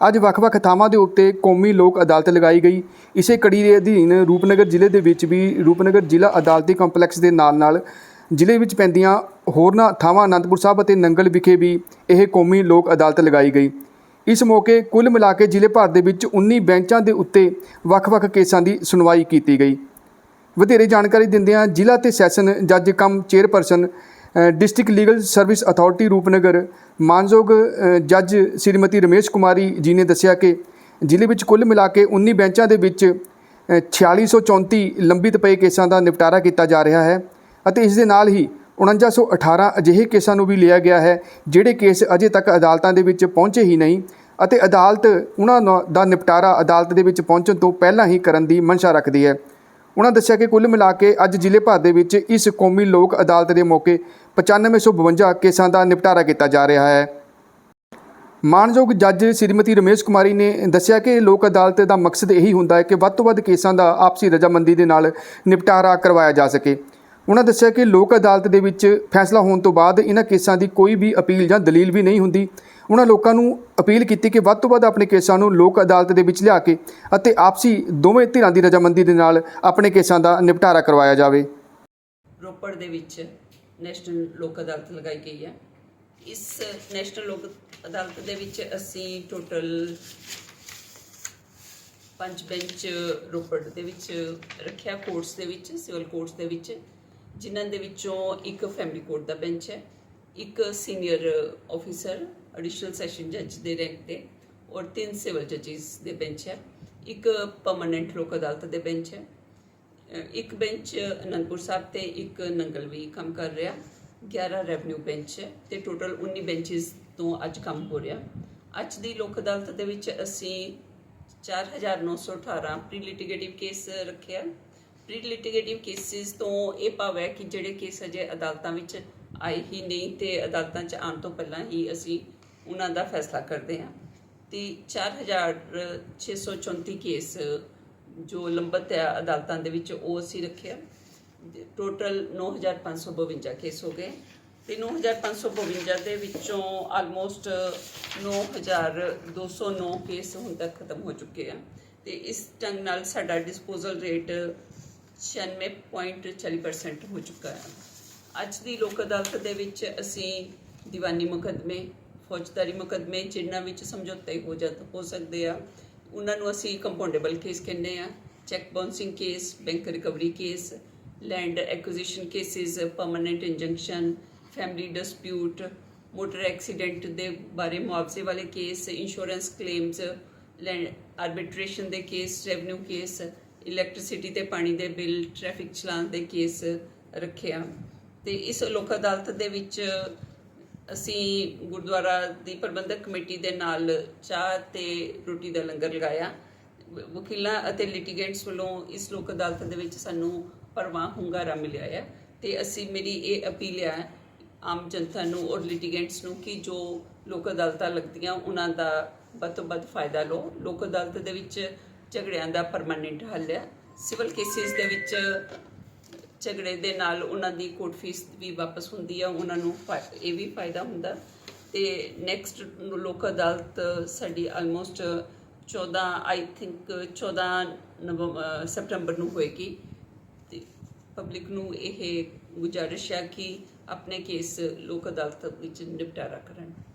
ਅੱਜ ਵੱਖ-ਵੱਖ ਥਾਵਾਂ ਦੇ ਉੱਤੇ ਕੌਮੀ ਲੋਕ ਅਦਾਲਤ ਲਗਾਈ ਗਈ। ਇਸੇ ਕੜੀ ਦੇ ਅਧੀਨ ਰੂਪਨਗਰ ਜ਼ਿਲ੍ਹੇ ਦੇ ਵਿੱਚ ਵੀ ਰੂਪਨਗਰ ਜ਼ਿਲ੍ਹਾ ਅਦਾਲਤੀ ਕੰਪਲੈਕਸ ਦੇ ਨਾਲ-ਨਾਲ ਜ਼ਿਲ੍ਹੇ ਵਿੱਚ ਪੈਂਦੀਆਂ ਹੋਰਨਾਂ ਥਾਵਾਂ ਅਨੰਦਪੁਰ ਸਾਹਿਬ ਅਤੇ ਨੰਗਲ ਵਿਖੇ ਵੀ ਇਹ ਕੌਮੀ ਲੋਕ ਅਦਾਲਤ ਲਗਾਈ ਗਈ। ਇਸ ਮੌਕੇ ਕੁੱਲ ਮਿਲਾ ਕੇ ਜ਼ਿਲ੍ਹੇ ਭਰ ਦੇ ਵਿੱਚ 19 ਬੈਂਚਾਂ ਦੇ ਉੱਤੇ ਵੱਖ-ਵੱਖ ਕੇਸਾਂ ਦੀ ਸੁਣਵਾਈ ਕੀਤੀ ਗਈ। ਵਧੇਰੇ ਜਾਣਕਾਰੀ ਦਿੰਦਿਆਂ ਜ਼ਿਲ੍ਹਾ ਤੇ ਸੈਸ਼ਨ ਜੱਜ cum chairperson district legal service authority Rupnagar. ਮਾਨਯੋਗ ਜੱਜ ਸ੍ਰੀਮਤੀ ਰਮੇਸ਼ ਕੁਮਾਰੀ ਜੀ ਨੇ ਦੱਸਿਆ ਕਿ ਜ਼ਿਲ੍ਹੇ ਵਿੱਚ ਕੁੱਲ ਮਿਲਾ ਕੇ 19 ਬੈਂਚਾਂ ਦੇ ਵਿੱਚ ਅ, 4634 ਲੰਬਿਤ ਪਏ ਕੇਸਾਂ ਦਾ ਨਿਪਟਾਰਾ ਕੀਤਾ ਜਾ ਰਿਹਾ ਹੈ ਅਤੇ ਇਸ ਦੇ ਨਾਲ ਹੀ 4918 ਅਜਿਹੇ ਕੇਸਾਂ ਨੂੰ ਵੀ ਲਿਆ ਗਿਆ ਹੈ ਜਿਹੜੇ ਕੇਸ ਅਜੇ ਤੱਕ ਅਦਾਲਤਾਂ ਦੇ ਵਿੱਚ ਪਹੁੰਚੇ ਹੀ ਨਹੀਂ ਅਤੇ ਅਦਾਲਤ ਉਹਨਾਂ ਦਾ ਨਿਪਟਾਰਾ ਅਦਾਲਤ ਦੇ ਵਿੱਚ ਪਹੁੰਚਣ ਤੋਂ ਪਹਿਲਾਂ ਹੀ ਕਰਨ ਦੀ ਮਨਸ਼ਾ ਰੱਖਦੀ ਹੈ। ਉਹਨਾਂ ਦੱਸਿਆ ਕਿ ਕੁੱਲ ਮਿਲਾ ਕੇ ਅੱਜ ਜ਼ਿਲ੍ਹੇ ਭਰ ਦੇ ਵਿੱਚ ਇਸ ਕੌਮੀ ਲੋਕ ਅਦਾਲਤ ਦੇ ਮੌਕੇ 9552 ਕੇਸਾਂ ਦਾ ਨਿਪਟਾਰਾ ਕੀਤਾ ਜਾ ਰਿਹਾ ਹੈ। ਮਾਨਯੋਗ ਜੱਜ ਸ੍ਰੀਮਤੀ ਰਮੇਸ਼ ਕੁਮਾਰੀ ਨੇ ਦੱਸਿਆ ਕਿ ਲੋਕ ਅਦਾਲਤ ਦਾ ਮਕਸਦ ਇਹੀ ਹੁੰਦਾ ਹੈ ਕਿ ਵੱਧ ਤੋਂ ਵੱਧ ਕੇਸਾਂ ਦਾ ਆਪਸੀ ਰਜਾਮੰਦੀ ਦੇ ਨਾਲ ਨਿਪਟਾਰਾ ਕਰਵਾਇਆ ਜਾ ਸਕੇ। ਉਹਨਾਂ ਦੱਸਿਆ ਕਿ ਲੋਕ ਅਦਾਲਤ ਦੇ ਵਿੱਚ ਫੈਸਲਾ ਹੋਣ ਤੋਂ ਬਾਅਦ ਇਹਨਾਂ ਕੇਸਾਂ ਦੀ ਕੋਈ ਵੀ ਅਪੀਲ ਜਾਂ ਦਲੀਲ ਵੀ ਨਹੀਂ ਹੁੰਦੀ। ਉਹਨਾਂ ਲੋਕਾਂ ਨੂੰ ਅਪੀਲ ਕੀਤੀ ਕਿ ਵੱਧ ਤੋਂ ਵੱਧ ਆਪਣੇ ਕੇਸਾਂ ਨੂੰ ਲੋਕ ਅਦਾਲਤ ਦੇ ਵਿੱਚ ਲਿਆ ਕੇ ਅਤੇ ਆਪਸੀ ਦੋਵੇਂ ਧਿਰਾਂ ਦੀ ਰਜਾਮੰਦੀ ਦੇ ਨਾਲ ਆਪਣੇ ਕੇਸਾਂ ਦਾ ਨਿਪਟਾਰਾ ਕਰਵਾਇਆ ਜਾਵੇ। ਰੋਪੜ ਦੇ ਵਿੱਚ ਨੈਸ਼ਨਲ ਲੋਕ ਅਦਾਲਤ ਲਗਾਈ ਗਈ ਹੈ। ਇਸ ਨੈਸ਼ਨਲ ਲੋਕ ਅਦਾਲਤ ਦੇ ਵਿੱਚ ਅਸੀਂ ਟੋਟਲ ਪੰਜ ਬੈਂਚ ਰੋਪੜ ਦੇ ਵਿੱਚ ਰੱਖਿਆ ਕੋਰਟਸ ਦੇ ਵਿੱਚ ਸਿਵਲ ਕੋਰਟਸ ਦੇ ਵਿੱਚ, ਜਿਨ੍ਹਾਂ ਦੇ ਵਿੱਚੋਂ ਇੱਕ ਫੈਮਿਲੀ ਕੋਰਟ ਦਾ ਬੈਂਚ ਹੈ, ਇੱਕ ਸੀਨੀਅਰ ਆਫੀਸਰ ਐਡੀਸ਼ਨਲ ਸੈਸ਼ਨ ਜੱਜ ਦੇ ਰੈਂਕ ਤੇ ਔਰ ਤਿੰਨ ਸਿਵਲ ਜੱਜਿਸ ਦੇ ਬੈਂਚ ਹੈ। ਇੱਕ ਪਰਮਨੈਂਟ ਲੋਕ ਅਦਾਲਤ ਦੇ ਬੈਂਚ ਹੈ। ਇੱਕ ਬੈਂਚ ਅਨੰਦਪੁਰ ਸਾਹਿਬ ਤੇ ਇੱਕ ਨੰਗਲਵੀ ਕੰਮ ਕਰ ਰਿਹਾ। 11 ਰੈਵਨਿਊ ਬੈਂਚ ਹੈ ਤੇ ਟੋਟਲ 19 ਬੈਂਚਸ ਤੋਂ ਅੱਜ ਕੰਮ ਹੋ ਰਿਹਾ। ਅੱਜ ਦੀ ਲੋਕ ਅਦਾਲਤ ਦੇ ਵਿੱਚ ਅਸੀਂ 4918 ਪ੍ਰੀ ਲਿਟੀਗੇਟਿਵ ਕੇਸ ਰੱਖਿਆ। ਪ੍ਰੀ ਲਿਟੀਗੇਟਿਵ ਕੇਸਿਸ ਤੋਂ ਇਹ ਭਾਵ ਹੈ ਕਿ ਜਿਹੜੇ ਕੇਸ ਅਜੇ ਅਦਾਲਤਾਂ ਵਿੱਚ ਆਏ ਹੀ ਨਹੀਂ ਤੇ ਅਦਾਲਤਾਂ 'ਚ ਆਉਣ ਤੋਂ ਪਹਿਲਾਂ ਹੀ ਅਸੀਂ ਉਹਨਾਂ ਦਾ ਫੈਸਲਾ ਕਰਦੇ ਹਾਂ। ਤੇ 4634 ਕੇਸ ਜੋ ਲੰਬਤ ਹੈ ਅਦਾਲਤਾਂ ਦੇ ਵਿੱਚ, ਉਹ ਅਸੀਂ ਰੱਖਿਆ। ਟੋਟਲ 9552 ਕੇਸ ਹੋ ਗਏ। ਤੇ 9552 ਦੇ ਵਿੱਚੋਂ ਆਲਮੋਸਟ 9209 ਕੇਸ ਹੁਣ ਤੱਕ ਖਤਮ ਹੋ ਚੁੱਕੇ ਆ। ਤੇ ਇਸ ਢੰਗ ਨਾਲ ਸਾਡਾ ਡਿਸਪੋਜ਼ਲ ਰੇਟ 96.40% ਹੋ ਚੁੱਕਾ ਹੈ ਅੱਜ ਦੀ ਲੋਕ ਅਦਾਲਤ ਦੇ ਵਿੱਚ ਅਸੀਂ ਦੀਵਾਨੀ ਮੁਕੱਦਮੇ, ਫੌਜਦਾਰੀ ਮੁਕੱਦਮੇ, ਜਿਨ੍ਹਾਂ ਵਿੱਚ ਸਮਝੌਤੇ ਹੋ ਜਾ ਹੋ ਸਕਦੇ ਆ ਉਹਨਾਂ ਨੂੰ ਅਸੀਂ ਕੰਪਾਊਂਡੇਬਲ ਕੇਸ ਕਹਿੰਦੇ ਆ cheque bouncing case bank recovery case land acquisition cases permanent injunction family dispute motor accident ਦੇ ਬਾਰੇ ਮੁਆਵਜ਼ੇ ਵਾਲੇ case insurance claims land arbitration ਦੇ ਕੇਸ ਰੈਵਨਿਊ ਕੇਸ ਇਲੈਕਟ੍ਰਿਸਿਟੀ ਤੇ ਪਾਣੀ ਦੇ ਬਿੱਲ ਟ੍ਰੈਫਿਕ ਚਲਾਨ ਦੇ ਕੇਸ ਰੱਖਿਆ ਤੇ ਇਸ ਲੋਕ ਅਦਾਲਤ ਦੇ ਵਿੱਚ ਅਸੀਂ ਗੁਰਦੁਆਰਾ ਦੀ ਪ੍ਰਬੰਧਕ ਕਮੇਟੀ ਦੇ ਨਾਲ ਚਾਹ ਤੇ ਰੋਟੀ ਦਾ ਲੰਗਰ ਲਗਾਇਆ। ਵਕੀਲਾਂ ਅਤੇ ਲਿਟੀਗੈਂਟਸ ਵੱਲੋਂ ਇਸ ਲੋਕ ਅਦਾਲਤ ਦੇ ਵਿੱਚ ਸਾਨੂੰ ਪਰਵਾਹ ਹੁੰਗਾਰਾ ਮਿਲਿਆ ਹੈ ਤੇ ਅਸੀਂ ਮੇਰੀ ਇਹ ਅਪੀਲ ਹੈ ਆਮ ਜਨਤਾ ਨੂੰ ਔਰ ਲਿਟੀਗੈਂਟਸ ਨੂੰ ਕਿ ਜੋ ਲੋਕ ਅਦਾਲਤਾਂ ਲੱਗਦੀਆਂ ਉਹਨਾਂ ਦਾ ਵੱਧ ਤੋਂ ਵੱਧ ਫਾਇਦਾ ਲਓ। ਲੋਕ ਅਦਾਲਤ ਦੇ ਵਿੱਚ ਝਗੜਿਆਂ ਦਾ ਪਰਮਾਨੈਂਟ ਹੱਲ ਹੈ। ਸਿਵਲ ਕੇਸਿਸ ਦੇ ਵਿੱਚ ਝਗੜੇ ਦੇ ਨਾਲ ਉਹਨਾਂ ਦੀ ਕੋਰਟ ਫੀਸ ਵੀ ਵਾਪਸ ਹੁੰਦੀ ਆ, ਉਹਨਾਂ ਨੂੰ ਫਾ- ਇਹ ਵੀ ਫਾਇਦਾ ਹੁੰਦਾ। ਤੇ ਨੈਕਸਟ ਲੋਕ ਅਦਾਲਤ ਸਾਡੀ ਆਲਮੋਸਟ 14 ਆਈ ਥਿੰਕ 14 ਨਵੰਬਰ ਸਪਟੰਬਰ ਨੂੰ ਹੋਏਗੀ। ਤੇ ਪਬਲਿਕ ਨੂੰ ਇਹ ਗੁਜ਼ਾਰਿਸ਼ ਹੈ ਕਿ ਆਪਣੇ ਕੇਸ ਲੋਕ ਅਦਾਲਤ ਵਿੱਚ ਨਿਪਟਾਰਾ ਕਰਨ।